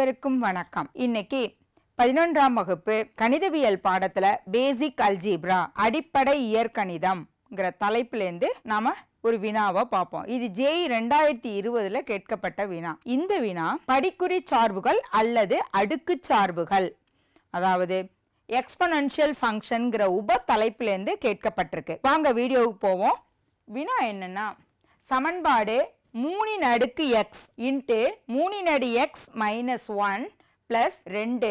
அனைவருக்கும் வணக்கம். இன்னைக்கு பதினொன்றாம் வகுப்பு கணிதவியல் பாடத்துல பேசிக் அல்ஜீப்ரா அடிப்படை இயற்கணிதம்ங்கிற தலைப்புலேருந்து நாம ஒரு வினாவை பார்ப்போம். இது ஜேஇ ரெண்டாயிரத்தி இருபதுல கேட்கப்பட்ட வினா. இந்த வினா படிக்குறி சார்புகள் அல்லது அடுக்கு சார்புகள். அதாவது எக்ஸ்பனன்ஷியல் ஃபங்க்ஷன்கிற உப தலைப்புலேருந்து கேட்கப்பட்டிருக்கு. வாங்க வீடியோவுக்கு போவோம். வினா என்னன்னா சமன்பாடு மூணின் அடுக்கு எக்ஸ் இன்ட்டு மூணின் அடி எக்ஸ் மைனஸ் ஒன் ப்ளஸ் ரெண்டு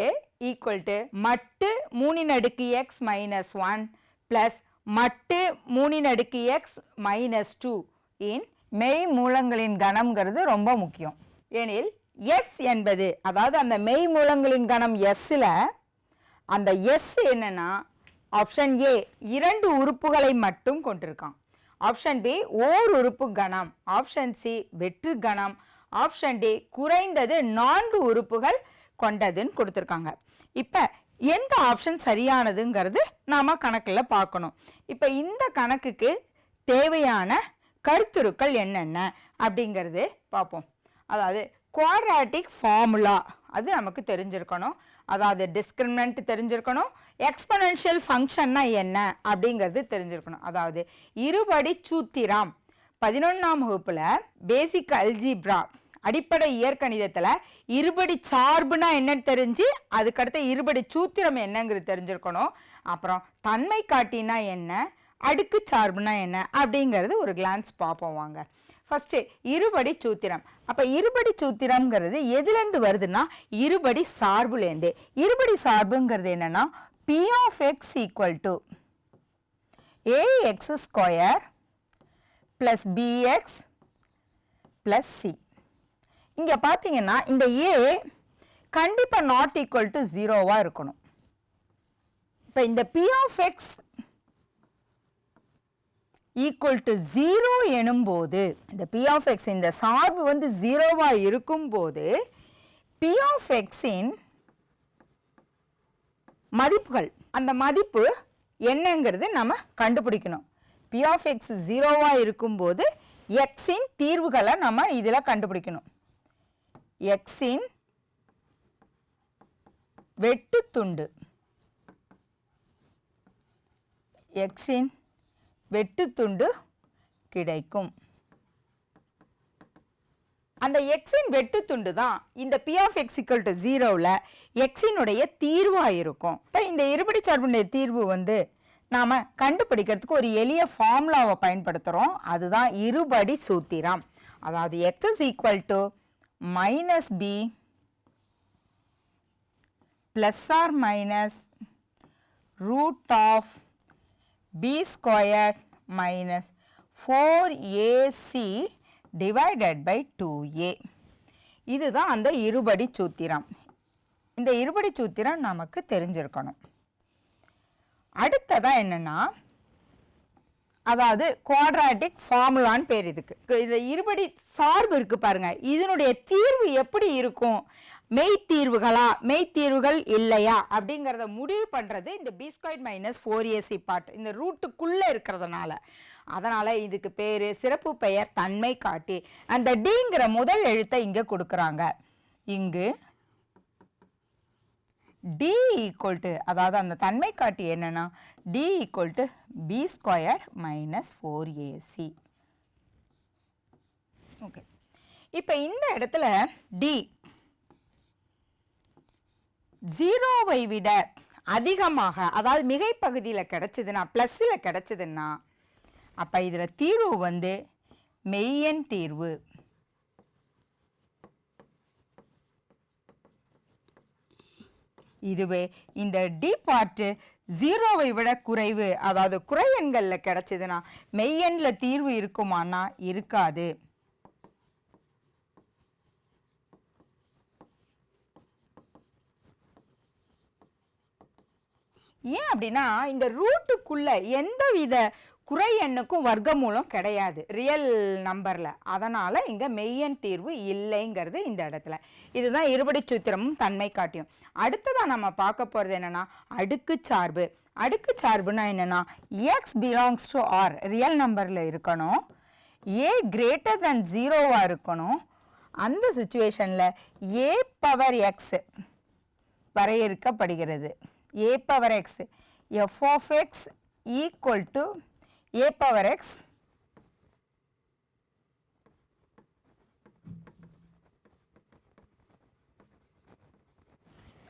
ஈக்குவல் டு மட்டு மூணின் அடுக்கு எக்ஸ் மைனஸ் ஒன் ப்ளஸ் மட்டு மூணின் அடுக்கு எக்ஸ் மைனஸ் டூ இன் மெய் மூலங்களின் கணம்ங்கிறது ரொம்ப முக்கியம். எனில் எஸ் என்பது அதாவது அந்த மெய் மூலங்களின் கணம் எஸ்ஸில் அந்த எஸ் என்னென்னா ஆப்ஷன் ஏ இரண்டு உறுப்புகளை மட்டும் கொண்டிருக்கான். ஆப்ஷன் பி ஓர் உறுப்பு கணம். ஆப்ஷன் சி வெற்று கணம். ஆப்ஷன் டி குறைந்தது நான்கு உறுப்புகள் கொண்டதுன்னு கொடுத்துருக்காங்க. இப்போ எந்த ஆப்ஷன் சரியானதுங்கிறது நாம் கணக்கில் பார்க்கணும். இப்போ இந்த கணக்குக்கு தேவையான கருத்துருக்கள் என்னென்ன அப்படிங்கிறது பார்ப்போம். அதாவது குவாட்ராட்டிக் ஃபார்முலா அது நமக்கு தெரிஞ்சிருக்கணும். அதாவது டிஸ்கிரிமினன்ட் தெரிஞ்சிருக்கணும். எக்ஸ்பனன்ஷியல் ஃபங்க்ஷன்னா என்ன அப்படிங்கிறது தெரிஞ்சிருக்கணும். அதாவது இருபடி சூத்திரம். பதினொன்றாம் வகுப்பில் பேசிக் அல்ஜிப்ரா அடிப்படை இயற்கணிதத்தில் இருபடி சார்புனா என்னன்னு தெரிஞ்சு அதுக்கடுத்த இருபடி சூத்திரம் என்னங்கிறது தெரிஞ்சிருக்கணும். அப்புறம் தன்மை காட்டினா என்ன? அடுக்கு சார்புனா என்ன? அப்படிங்கிறது ஒரு கிளான்ஸ் பார்ப்போம் வாங்க. ஃபஸ்ட்டு இருபடி சூத்திரம். அப்போ இருபடி சூத்திரம்ங்கிறது எதுலேருந்து வருதுன்னா இருபடி சார்புலேருந்து இருபடி சார்புங்கிறது என்னென்னா p of x equal to a x square plus b x plus c இங்கே பார்த்தீங்கன்னா இந்த ஏ கண்டிப்பாக நாட் ஈக்குவல் டு ஜீரோவாக இருக்கணும். இப்போ இந்த p of x equal to zero எனும்போது இந்த பி ஆஃப் எக்ஸ் இந்த சார்பு வந்து ஜீரோவாக இருக்கும்போது பி ஆஃப் எக்ஸின் மதிப்புகள் அந்த மதிப்பு என்னங்கிறது நம்ம கண்டுபிடிக்கணும். பி ஆஃப் எக்ஸ் ஜீரோவாக இருக்கும்போது எக்ஸின் தீர்வுகளை நம்ம இதில் கண்டுபிடிக்கணும். எக்ஸின் வெட்டுத்துண்டு. எக்ஸின் வெட்டுத்துண்டு கிடைக்கும். அந்த எக்ஸின் வெட்டுத்துண்டு தான் இந்த p of x equal to ஜீரோவில் எக்ஸினுடைய தீர்வாக இருக்கும். இப்போ இந்த இருபடி சார்புடைய தீர்வு வந்து நாம் கண்டுபிடிக்கிறதுக்கு ஒரு எளிய ஃபார்முலாவை பயன்படுத்துகிறோம் அதுதான் இருபடி சூத்திரம். அதாவது x is equal to minus b plus or minus root of b squared minus 4ac divided by 2a இதுதான் அந்த இருபடி சூத்திரம். இந்த இருபடி சூத்திரம் நமக்கு தெரிஞ்சிருக்கணும். அடுத்ததா என்னன்னா அதாவது குவாட்ராட்டிக் ஃபார்முலான்னு பேர் இதுக்கு. இந்த இருபடி சார்பு இருக்கு பாருங்க. இதனுடைய தீர்வு எப்படி இருக்கும்? மெய்த்தீர்வுகளா? மெய்த்தீர்வுகள் இல்லையா? அப்படிங்கிறத முடிவு பண்ணுறது இந்த b square minus four a c part இந்த ரூட்டுக்குள்ளே இருக்கிறதுனால. அதனால் இதுக்கு பேர் சிறப்பு பெயர் தன்மை காட்டி. அந்த டிங்கிற முதல் எழுத்தை இங்கே கொடுக்குறாங்க. இங்கு டி ஈக்குவல் டு அதாவது அந்த தன்மை காட்டி என்னன்னா d equal to b square minus four a c okay இப்போ இந்த இடத்துல டி ஜீரோவை விட அதிகமாக அதாவது மிகைப்பகுதியில் கிடச்சிதுன்னா ப்ளஸ்ஸில் கிடச்சிதுன்னா அப்போ இதில் தீர்வு வந்து மெய்யன் தீர்வு. இதுவே இந்த டி பார்ட்டு ஜீரோவை விட குறைவு அதாவது குறை எண்களில் கிடச்சிதுன்னா மெய்யெண்ணில் தீர்வு இருக்குமானா இருக்காது. ஏன் அப்படின்னா இந்த ரூட்டுக்குள்ள எந்த வித குறை எண்ணுக்கும் வர்க்கமூலம் கிடையாது. ரியல் நம்பரில் அதனால் இங்கே மெய்யன் தீர்வு இல்லைங்கிறது இந்த இடத்துல. இதுதான் இருபடி சூத்திரமும் தன்மை காட்டியும். அடுத்ததாக நம்ம பார்க்க போகிறது என்னென்னா அடுக்கு சார்பு. அடுக்கு சார்புனா என்னென்னா x belongs to R real நம்பரில் இருக்கணும். ஏ கிரேட்டர் தென் ஜீரோவாக இருக்கணும். அந்த சுச்சுவேஷனில் ஏ பவர் எக்ஸ் வரையறுக்கப்படுகிறது. A power x. F of x equal to a power x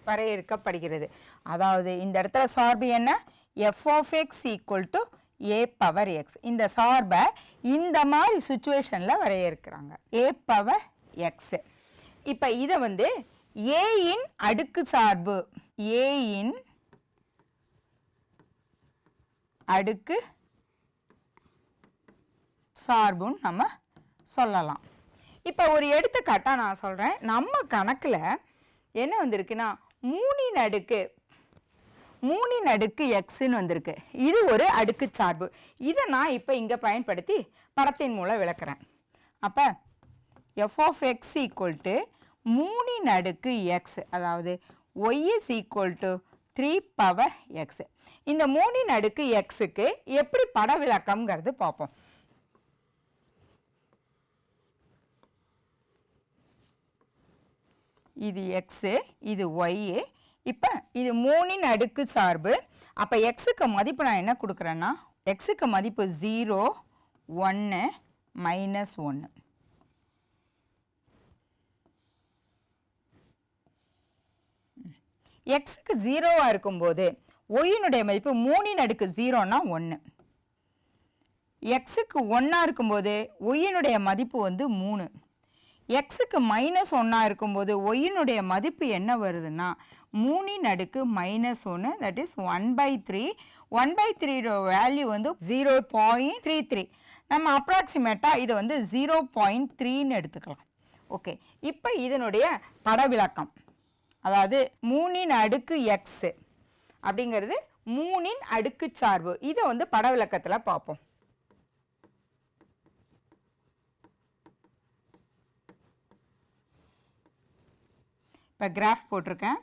வரையறுக்கப்படுகிறது. அதாவது இந்த இடத்துல சார்பு என்ன? F of x equal to a power x இந்த சார்பை இந்த மாதிரி சுச்சுவேஷனில் வரையறுக்கிறாங்க. ஏ பவர் எக்ஸ் இப்போ இதை வந்து ஏயின் அடுக்கு சார்பு. ஏயின் அடுக்கு சார்புன்னு நம்ம சொல்லலாம். இப்போ ஒரு எடுத்துக்காட்டாக நான் சொல்கிறேன் நம்ம கணக்கில் என்ன வந்திருக்குன்னா மூணின் அடுக்கு மூணின் அடுக்கு எக்ஸுன்னு வந்திருக்கு. இது ஒரு அடுக்கு சார்பு. இதை நான் இப்போ இங்கே பயன்படுத்தி படத்தின் மூலம் விளக்குறேன். அப்போ f of x equal to மூணின் அடுக்கு எக்ஸ் அதாவது y is equal to three power x இந்த மூணின் அடுக்கு எக்ஸுக்கு எப்படி பட விளக்கம்ங்கிறது பார்ப்போம். இது எக்ஸு இது ஒய்யு இப்போ இது மூணின் அடுக்கு சார்பு. அப்போ எக்ஸுக்கு மதிப்பு நான் என்ன கொடுக்குறேன்னா எக்ஸுக்கு மதிப்பு ஜீரோ ஒன்று மைனஸ் ஒன்று எக்ஸுக்கு ஜீரோவாக இருக்கும்போது ஒய்யினுடைய மதிப்பு மூணின் அடுக்கு ஜீரோனா ஒன்று எக்ஸுக்கு ஒன்றா இருக்கும்போது ஒய்யினுடைய மதிப்பு வந்து மூணு. எக்ஸுக்கு மைனஸ் ஒன்றா இருக்கும்போது ஒய்யினுடைய மதிப்பு என்ன வருதுன்னா மூணின் அடுக்கு மைனஸ் ஒன்று that is one by three one by த்ரீயோட வேல்யூ வந்து ஜீரோ பாயிண்ட் த்ரீ த்ரீ நம்ம அப்ராக்சிமேட்டாக இதை வந்து ஜீரோ பாயிண்ட் த்ரீன்னு எடுத்துக்கலாம். ஓகே இப்போ இதனுடைய பட விளக்கம் அதாவது மூணின் அடுக்கு எக்ஸு அப்படிங்கிறது மூணின் அடுக்கு சார்பு. இதை வந்து பட விளக்கத்தில் பார்ப்போம். இப்போ கிராஃப் போட்டிருக்கேன்.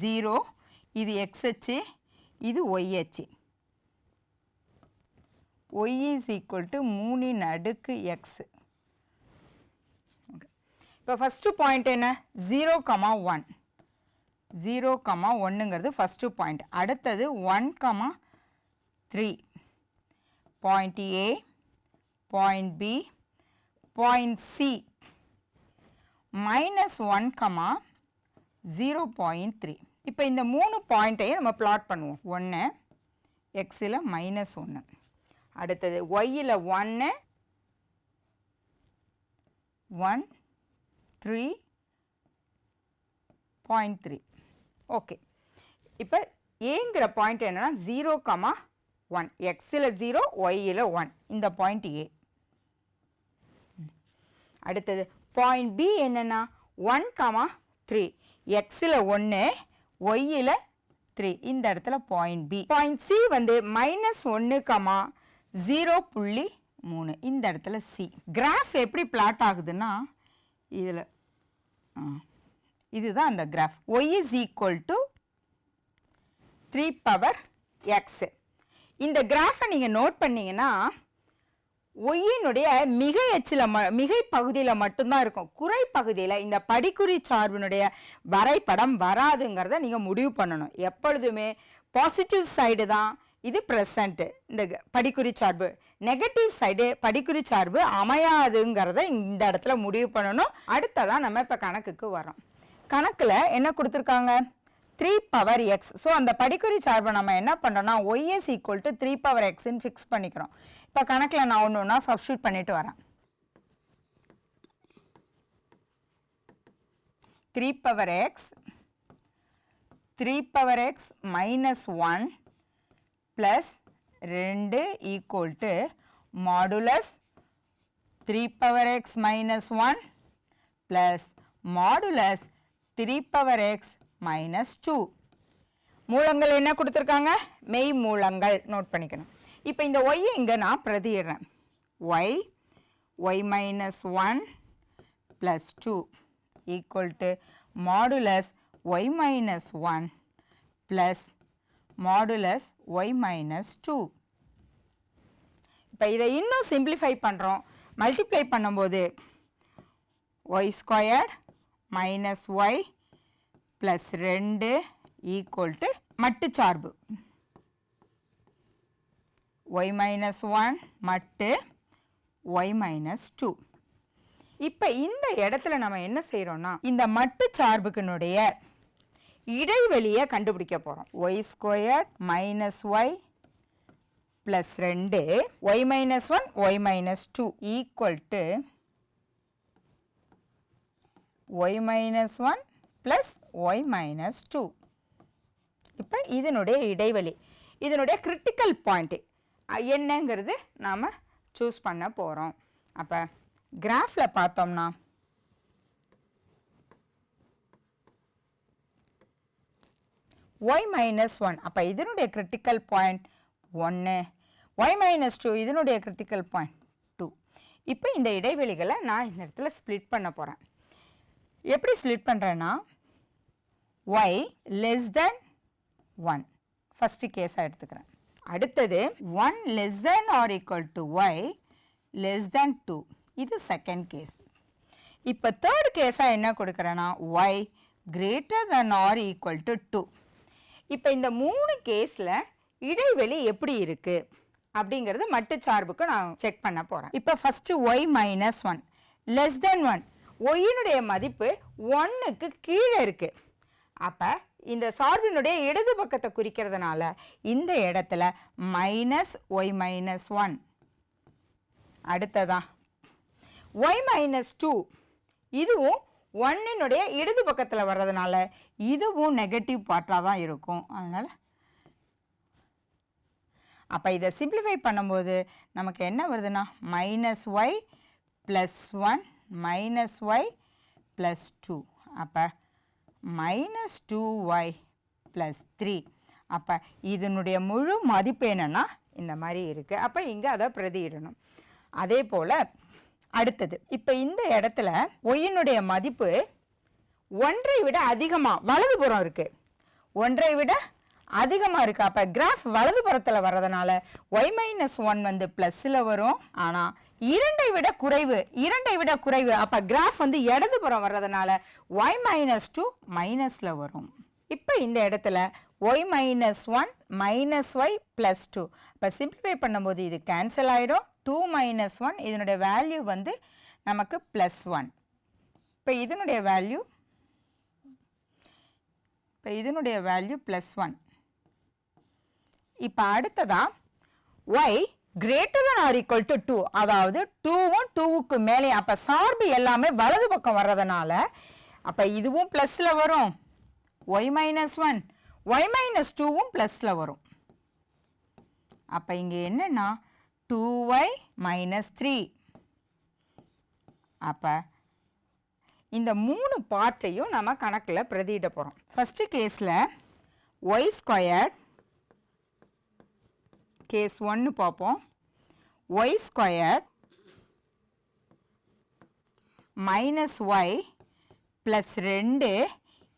ஜீரோ இது எக்ஸ் அச்சு இது ஒய் அச்சு. ஒய் இஸ் ஈக்குவல் டு மூணின் அடுக்கு எக்ஸு இப்போ ஃபஸ்ட்டு பாயிண்ட் என்ன? Zero comma one zero comma ஒன்றுங்கிறது first point அடுத்தது one comma three point a point b point c minus one comma zero point three இப்போ இந்த மூணு பாயிண்ட்டையும் நம்ம பிளாட் பண்ணுவோம். ஒன்று எக்ஸில் மைனஸ் ஒன்று அடுத்தது ஒய்யில் ஒன்று ஒன் பாயிண்ட் த்ரீ ஓகே இப்போ ஏங்கிற பாயிண்ட் என்னென்னா ஜீரோ கமா ஒன் எக்ஸில் ஜீரோ ஒய்யில் ஒன் இந்த பாயிண்ட் ஏ அடுத்தது பாயிண்ட் பி என்னென்னா ஒன் கமா த்ரீ எக்ஸில் ஒன்று ஒய்யில் த்ரீ இந்த இடத்துல பாயிண்ட் பி பாயிண்ட் சி வந்து மைனஸ் ஒன்று கமா ஜீரோ புள்ளி மூணு. இந்த இடத்துல சி கிராஃப் எப்படி பிளாட் ஆகுதுன்னா இதில். இதுதான் அந்த graph y is equal to three power x இந்த கிராஃபை நீங்கள் நோட் பண்ணீங்கன்னா ஒய்யினுடைய மிகை எச்சில் ம மிகை பகுதியில் மட்டும்தான் இருக்கும். குறை பகுதியில் இந்த படிக்குறி சார்பினுடைய வரைபடம் வராதுங்கிறத நீங்கள் முடிவு பண்ணணும். எப்பொழுதுமே பாசிட்டிவ் சைடு தான். இது ப்ரெசண்ட்டு இந்த க- படிக்குறி சார்பு. நெகட்டிவ் சைடு படிக்குறி சார்பு அமையாதுங்கிறத இந்த இடத்துல முடிவு பண்ணணும். அடுத்ததான் நம்ம இப்போ கணக்குக்கு வரோம் கணக்கில் என்ன கொடுத்துருக்காங்க? த்ரீ பவர் எக்ஸ் ஸோ அந்த படிக்குறி சார்பை நம்ம என்ன பண்ணுறோம்னா y is equal to three power எக்ஸ்ன்னு ஃபிக்ஸ் பண்ணிக்கிறோம். இப்போ கணக்கில் நான் ஒன்று ஒன்றா சப்ஸ்டியூட் பண்ணிட்டு வரேன். Three power x three power x minus one plus ரெண்டு equal to modulus three power x minus one plus modulus three power x minus two மூலங்கள் என்ன கொடுத்துருக்காங்க? மெய் மூலங்கள். நோட் பண்ணிக்கணும். இப்போ இந்த ஒய்யை இங்கே நான் பிரதிடுறேன் y y minus one plus two equal to modulus y minus one plus modulus y minus two இப்போ இதை இன்னும் சிம்பிளிஃபை பண்ணுறோம் மல்டிப்ளை பண்ணும்போது y square minus y plus ரெண்டு ஈக்குவல் டு மட்டு சார்பு ஒய் மைனஸ் ஒன் மட்டு ஒய் மைனஸ் டூ இப்போ இந்த இடத்துல நம்ம என்ன செய்கிறோன்னா இந்த மட்டு சார்புக்கினுடைய இடைவெளியை கண்டுபிடிக்க போகிறோம் y square minus y plus ரெண்டு. Y minus one y minus two equal to y minus one plus y minus two இப்போ இதனுடைய இடைவெளி. இதனுடைய கிரிட்டிக்கல் பாயிண்ட்டு என்னங்கிறது நாம் சூஸ் பண்ண போகிறோம் அப்போ கிராஃபில் பார்த்தோம்னா ஒய் மைனஸ் ஒன் அப்போ இதனுடைய கிரிட்டிக்கல் பாயிண்ட் ஒன்று ஒய் மைனஸ் டூ இதனுடைய கிரிட்டிக்கல் பாயிண்ட் டூ இப்போ இந்த இடைவெளிகளை நான் இந்த இடத்துல ஸ்ப்ளிட் பண்ண போகிறேன் எப்படி ஸ்ப்ளிட் பண்ணுறேன்னா y less than one first கேஸாக எடுத்துக்கிறேன். அடுத்தது one less than or equal to y less than two இது செகண்ட் கேஸ் இப்போ தேர்ட் கேஸாக என்ன கொடுக்குறேன்னா y greater than or equal to two இப்போ இந்த மூணு கேஸில் இடைவெளி எப்படி இருக்குது அப்படிங்கிறது மட்டு சார்புக்கு நான் செக் பண்ண போகிறேன் இப்போ first y minus one less than one ஒய்யினுடைய மதிப்பு ஒன்றுக்கு கீழே இருக்குது அப்போ இந்த சார்பினுடைய இடது பக்கத்தை குறிக்கிறதுனால இந்த இடத்துல மைனஸ் ஒய் மைனஸ் ஒன் அடுத்ததான் ஒய் மைனஸ் டூ இதுவும் ஒன்னினுடைய இடது பக்கத்தில் வர்றதுனால இதுவும் நெகட்டிவ் பார்ட்டாக தான் இருக்கும். அதனால் அப்போ இதை சிம்பிளிஃபை பண்ணும்போது நமக்கு என்ன வருதுன்னா minus y plus one minus y plus two அப்போ minus two y plus three அப்போ இதனுடைய முழு மதிப்பு என்னென்னா இந்த மாதிரி இருக்குது அப்போ இங்கே அதை பிரதியிடணும். அதே போல் அடுத்தது. இப்போ இந்த இடத்துல ஒய்யினுடைய மதிப்பு ஒன்றை விட அதிகமாக வலதுபுறம் இருக்குது ஒன்றை விட அதிகமாக இருக்குது அப்போ கிராஃப் வலதுபுறத்தில் வர்றதுனால ஒய் மைனஸ் ஒன் வந்து ப்ளஸ்ஸில் வரும். ஆனால் இரண்டை விட குறைவு இரண்டை விட குறைவு. அப்போ கிராஃப் வந்து இடதுபுறம் வர்றதுனால ஒய் மைனஸ் டூ மைனஸில் வரும். இப்போ இந்த இடத்துல y minus one minus y plus two இப்போ சிம்பிளிஃபை பண்ணும்போது இது கேன்சல் ஆகிடும் டூ மைனஸ் ஒன் இதனுடைய வேல்யூ வந்து நமக்கு ப்ளஸ் ஒன் இப்போ இதனுடைய வேல்யூ இப்போ இதனுடைய வேல்யூ ப்ளஸ் ஒன் இப்போ அடுத்ததா y greater than or equal to two அதாவது டூவும் டூவுக்கு மேலே அப்போ சார்பு எல்லாமே வலது பக்கம் வர்றதுனால அப்போ இதுவும் ப்ளஸில் வரும். Y minus one y minus டூவும் ப்ளஸில் வரும். அப்போ இங்கே என்னென்னா டூ ஒய் மைனஸ் த்ரீ அப்போ இந்த மூணு பார்ட்டையும் நம்ம கணக்கில் பிரதியிட போகிறோம் ஃபஸ்ட்டு கேஸில் ஒய் ஸ்கொயர்ட் கேஸ் ஒன்று பார்ப்போம். Y squared minus Y plus ரெண்டு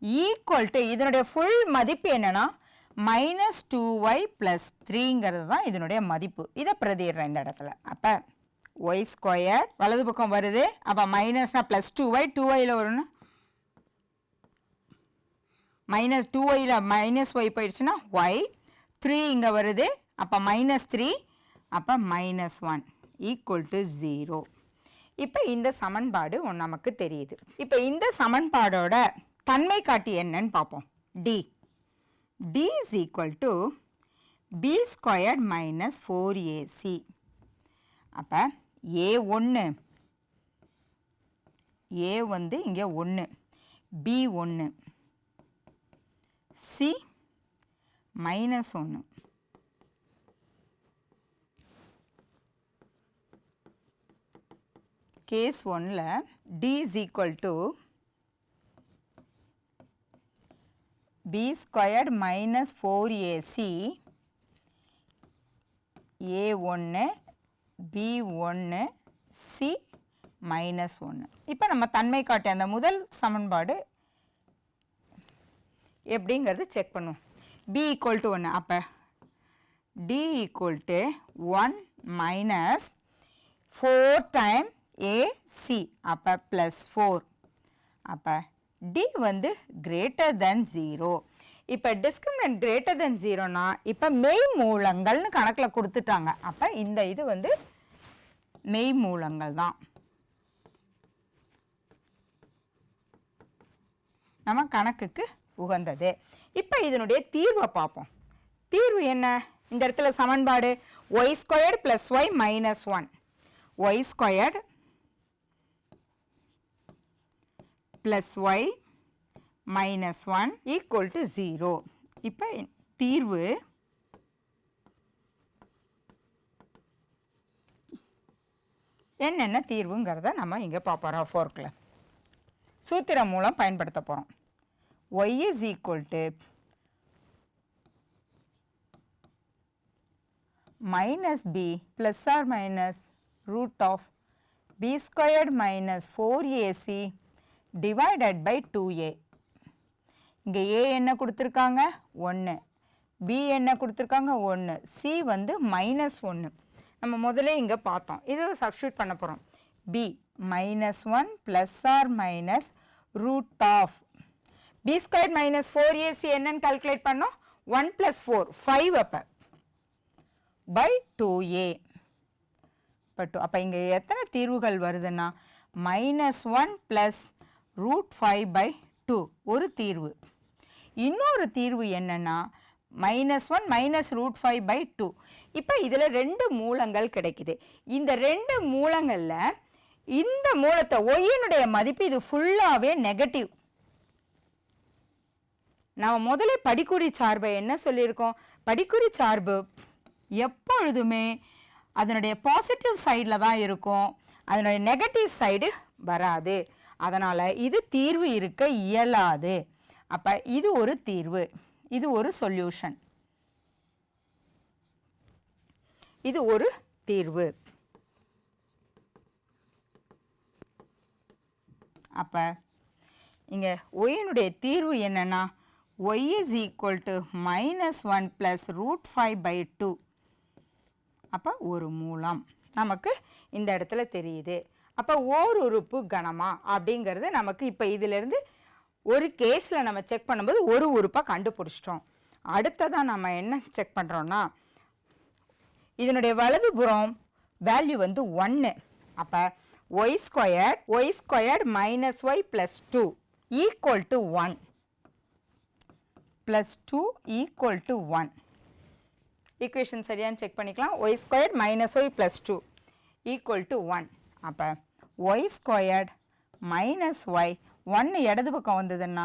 ஈக்குவல் டு இதனுடைய ஃபுல் மதிப்பு என்னன்னா மைனஸ் டூ ஒய் ப்ளஸ் த்ரீங்கிறது தான் இதனுடைய மதிப்பு. இதை பிரதிடுறேன் இந்த இடத்துல. அப்போ ஒய் ஸ்கொயர் வலது பக்கம் வருது. அப்போ மைனஸ்னால் ப்ளஸ் டூ ஒய் டூ ஒயில் வரும்னா? மைனஸ் டூ ஒயில் மைனஸ் ஒய் போயிடுச்சுன்னா ஒய் த்ரீ இங்கே வருது. அப்போ மைனஸ் த்ரீ அப்போ minus one equal to zero இப்போ இந்த சமன்பாடு ஒன்று நமக்கு தெரியுது. இப்போ இந்த சமன்பாடோட தன்மை காட்டி என்னன்னு பார்ப்போம். D d is equal to b squared minus four a c அப்போ ஏ ஒன்று ஏ வந்து இங்கே ஒன்று பி ஒன்று சி மைனஸ் ஒன்று கேஸ் ஒன்னில் d is equal to b squared minus four a c a ஒன்று பி ஒன்று சி மைனஸ் ஒன்று இப்போ நம்ம தன்மை காட்டிய அந்த முதல் சமன்பாடு எப்படிங்கிறது செக் பண்ணுவோம். பி ஈக்குவல் டு ஒன்று அப்போ D equal to one minus four time AC அப்போ ப்ளஸ் ஃபோர் அப்போ டி வந்து கிரேட்டர் தென் ஜீரோ இப்போ டிஸ்கிரிமினன்ட் கிரேட்டர் தென் ஜீரோனா இப்போ மெய் மூலங்கள்னு கணக்கில் கொடுத்துட்டாங்க. அப்போ இந்த இது வந்து மெய் மூலங்கள் தான். நம்ம கணக்குக்கு உகந்தது. இப்போ இதனுடைய தீர்வை பார்ப்போம். தீர்வு என்ன? இந்த இடத்துல சமன்பாடு y squared plus y minus one y squared plus y minus one equal to zero இப்போ தீர்வு என்னென்ன தீர்வுங்கிறத நம்ம இங்கே பார்ப்போம் ஃபோர்க்கில் சூத்திரம் மூலம் பயன்படுத்த போகிறோம் y is equal to minus b plus or minus root of b squared minus four a c divided by two a இங்கே ஏ என்ன கொடுத்துருக்காங்க? ஒன்று பி என்ன கொடுத்துருக்காங்க? ஒன்று சி வந்து மைனஸ் ஒன்று நம்ம முதல்ல இங்கே பார்த்தோம். இதை சப்ஸ்டியூட் பண்ண போகிறோம் b minus one plus or minus root of b square minus four a c என்னன்னு கால்குலேட் பண்ணோம். ஒன் ப்ளஸ் ஃபோர் ஃபைவ் அப்போ. பை டூ ஏ இப்போ அப்போ இங்கே எத்தனை தீர்வுகள் வருதுன்னா? Minus one plus root five by two ஒரு தீர்வு. இன்னொரு தீர்வு என்னென்னா minus one minus root five by two இப்போ இதில் ரெண்டு மூலங்கள் கிடைக்குது. இந்த ரெண்டு மூலங்களில் இந்த மூலத்தை ஒய்யினுடைய மதிப்பு இது ஃபுல்லாகவே நெகட்டிவ் நம்ம முதலே படிக்குறி சார்பை என்ன சொல்லியிருக்கோம்? படிக்குறி சார்பு எப்பொழுதுமே அதனுடைய பாசிட்டிவ் சைடில் தான் இருக்கும். அதனுடைய நெகட்டிவ் சைடு வராது. அதனால் இது தீர்வு இருக்க இயலாது. அப்போ இது ஒரு தீர்வு. இது ஒரு சொல்யூஷன் இது ஒரு தீர்வு. அப்போ இங்கே ஒய்யினுடைய தீர்வு என்னென்னா y is equal to minus one plus root five by two அப்போ ஒரு மூலம். நமக்கு இந்த இடத்துல தெரியுது. அப்போ ஓர் உறுப்பு கணமா அப்படிங்கிறது நமக்கு இப்போ இதிலேருந்து ஒரு கேஸில் நம்ம செக் பண்ணும்போது ஒரு உறுப்பாக கண்டுபிடிச்சிட்டோம். அடுத்ததாக நம்ம என்ன செக் பண்ணுறோன்னா இதனுடைய வலதுபுறம் வேல்யூ வந்து ஒன்று அப்போ y square y square minus y plus two equal to one plus two equal to one equation சரியான்னு check பண்ணிக்கலாம். Y square minus y plus two equal to one அப்போ ஒய் ஸ்கொயர்ட் மைனஸ் ஒய் ஒன்று இடது பக்கம் வந்ததுன்னா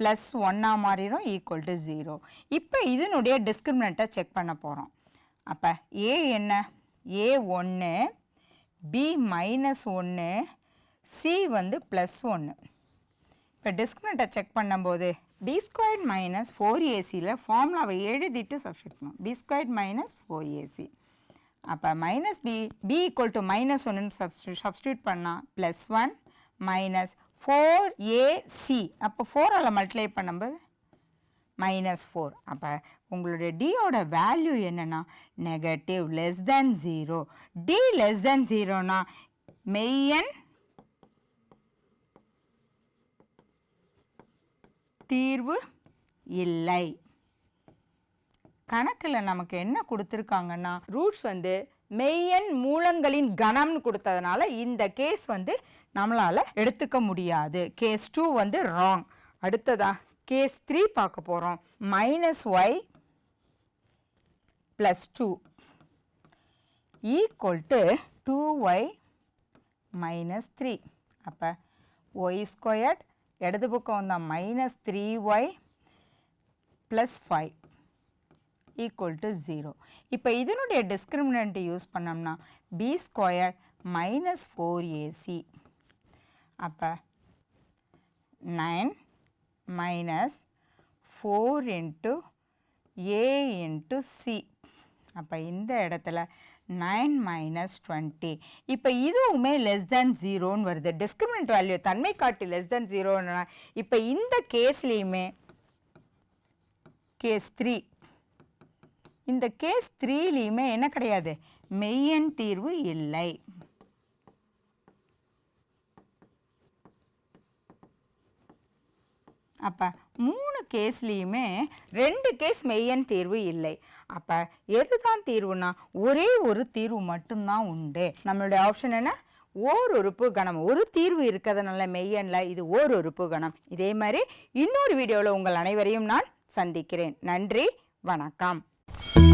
plus ஒன்னாக மாறிடும் equal to zero இப்போ இதனுடைய டிஸ்கிரிமினண்ட்டை செக் பண்ண போகிறோம் அப்போ ஏ என்ன? ஏ ஒன்று பி மைனஸ் ஒன்று சி வந்து ப்ளஸ் ஒன்று இப்போ டிஸ்கிரிமினண்ட்டை செக் பண்ணும்போது பி ஸ்கொயர்ட் மைனஸ் ஃபோர் ஏசியில் ஃபார்முலாவை எழுதிட்டு சப்ஸ்டியூட் பண்ணும் B squared minus four AC அப்போ minus B B equal to minus ஒன்றுன்னு சப்ஸ்டியூ சப்ஸ்டியூட் பண்ணால் plus one minus four AC அப்போ ஃபோரால் மல்டிப்ளை பண்ணும்போது மைனஸ் ஃபோர் அப்போ உங்களுடைய டியோட வேல்யூ என்னென்னா negative less than zero d less than ஜீரோனா மெய்யன் தீர்வு இல்லை. கணக்கில் நமக்கு என்ன கொடுத்துருக்காங்கன்னா ரூட்ஸ் வந்து மெய்யன் மூலங்களின் கணம்னு கொடுத்ததுனால இந்த கேஸ் வந்து நம்மளால் எடுத்துக்க முடியாது. கேஸ் டூ வந்து ராங் அடுத்ததா கேஸ் த்ரீ பார்க்க போகிறோம் minus y plus two equal to two y minus three அப்போ ஒய் ஸ்கொயர்ட் இடது பக்கம் வந்தால் minus three y plus five equal to zero இப்போ இதனுடைய டிஸ்கிரிமினண்ட்டு யூஸ் பண்ணோம்னா b square minus four a c அப்போ nine minus four into a into c அப்போ இந்த இடத்துல நைன் மைனஸ் டுவெண்ட்டி இப்போ இதுவுமே லெஸ் தேன் ஜீரோன்னு வருது. டிஸ்கிரிமினன்ட் வேல்யூ தன்மை காட்டி லெஸ் தேன் ஜீரோன்னா இப்போ இந்த கேஸ்லேயுமே கேஸ் த்ரீ இந்த கேஸ் த்ரீலேயுமே என்ன கிடையாது? மெய்யன் தீர்வு இல்லை. அப்போ மூணு கேஸ்லேயுமே ரெண்டு கேஸ் மெய்யன் தீர்வு இல்லை. அப்போ எது தான் தீர்வுனா ஒரே ஒரு தீர்வு மட்டும்தான் உண்டு. நம்மளுடைய ஆப்ஷன் என்ன? ஓர் உறுப்பு கணம். ஒரு தீர்வு இருக்கிறதுனால மெய்யனில் இது ஓர் உறுப்பு கணம். இதே மாதிரி இன்னொரு வீடியோவில் உங்கள் அனைவரையும் நான் சந்திக்கிறேன். நன்றி. வணக்கம். You.